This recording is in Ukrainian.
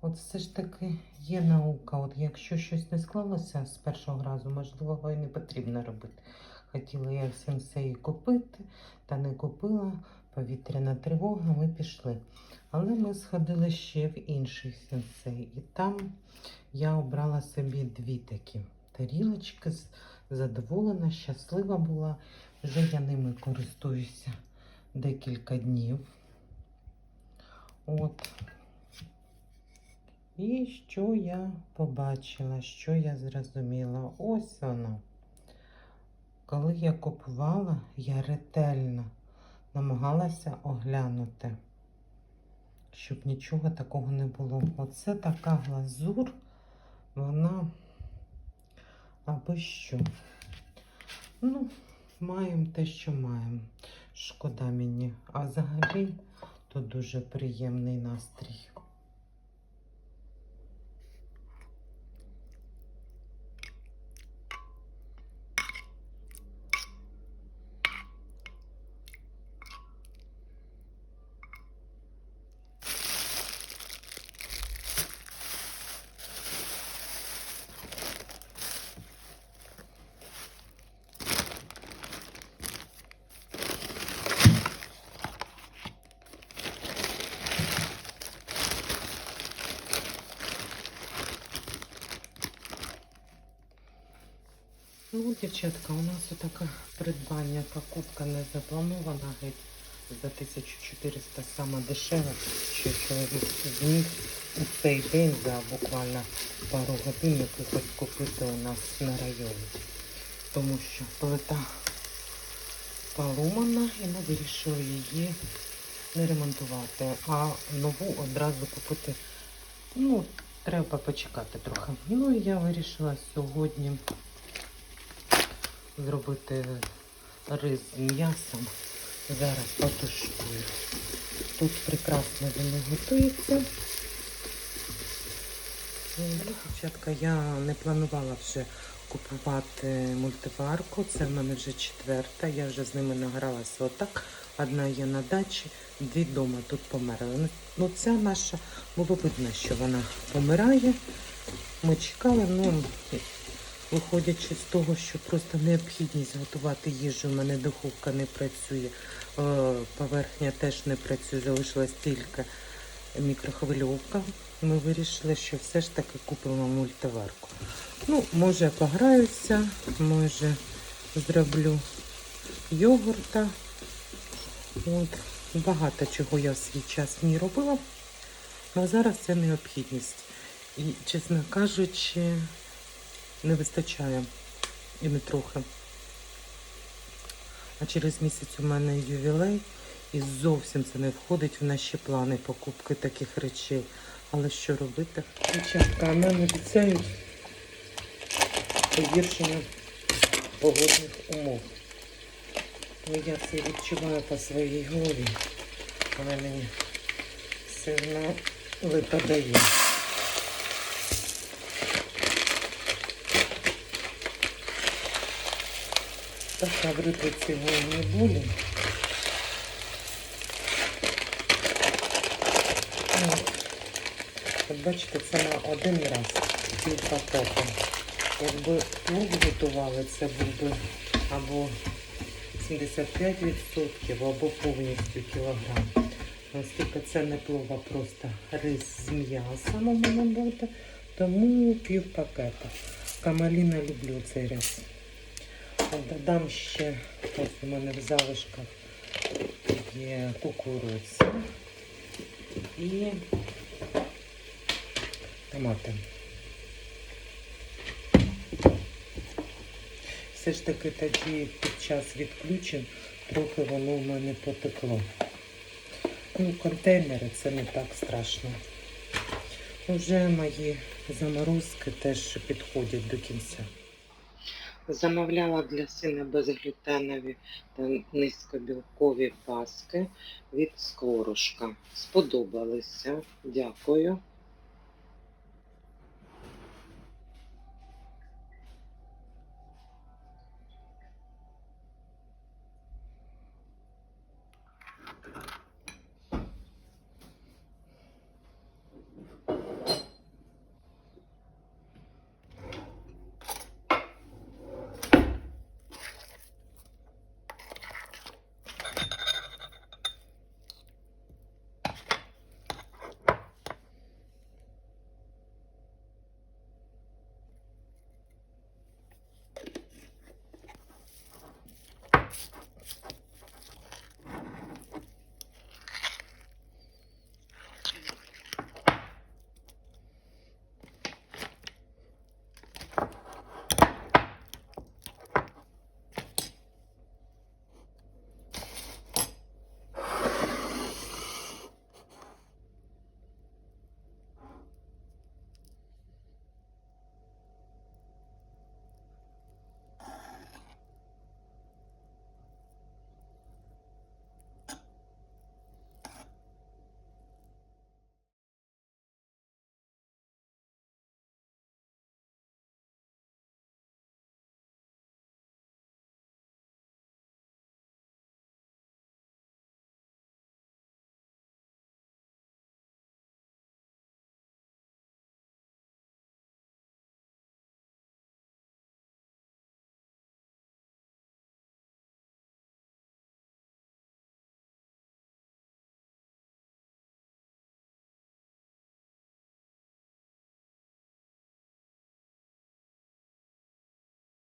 От все ж таки є наука. От якщо щось не склалося з першого разу, можливо, і не потрібно робити. Хотіла я сенсеї купити, та не купила. Повітряна тривога, ми пішли. Але ми сходили ще в інший сенсей. І там я обрала собі дві такі тарілочки, задоволена, щаслива була. Вже я ними користуюся декілька днів. От. І що я побачила, що я зрозуміла? Ось воно. Коли я купувала, я ретельно намагалася оглянути, щоб нічого такого не було. Оце така глазур, вона аби що. Ну, маємо те, що маємо. Шкода мені. А взагалі то дуже приємний настрій. Ну, дівчатка, у нас отака придбання, покупка не запланована геть за 1400 сама дешева, що чоловік зміг у цей день за буквально пару годин якихось купити у нас на районі. Тому що плита поломана і ми вирішили її не ремонтувати, а нову одразу купити. Ну, треба почекати трохи. Ну і я вирішила сьогодні зробити рис з м'ясом. Зараз потушкую. Тут прекрасно він готується. Дівчатка, я не планувала вже купувати мультиварку. Це в мене вже четверта. Я вже з ними награлася отак. Одна є на дачі, дві вдома тут померли. Ну, Ну, ця наша було видно, що вона помирає. Ми чекали, ну Виходячи з того, що просто необхідність готувати їжу, у мене духовка не працює, е, поверхня теж не працює, залишилась тільки мікрохвильовка. Ми вирішили, що все ж таки купимо мультиварку. Ну, може пограюся, може зроблю йогурта. От. Багато чого я в свій час в ній робила, але зараз це необхідність. І, чесно кажучи, не вистачає і не трохи. А через місяць у мене ювілей і зовсім це не входить в наші плани покупки таких речей. Але що робити? Дівчатка, нам обіцяють погіршення погодних умов. Ну, я це відчуваю по своїй голові. Вона мені сильно випадає. А випити цього не буду. От. Бачите, це на один раз пів пакета. Якби лук готували, це був би або 75% або повністю кілограм. Оскільки це не плова, просто рис з м'ясом у мене буде, тому пів пакета. Камаліна люблю цей рис. Додам ще, ось у мене в залишках є кукурудза і томати. Все ж таки тоді під час відключень трохи воно в мене потекло. Ну, контейнери це не так страшно. Уже мої заморозки теж підходять до кінця. Замовляла для сина безглютенові та низькобілкові паски від скворушка. Сподобалися. Дякую.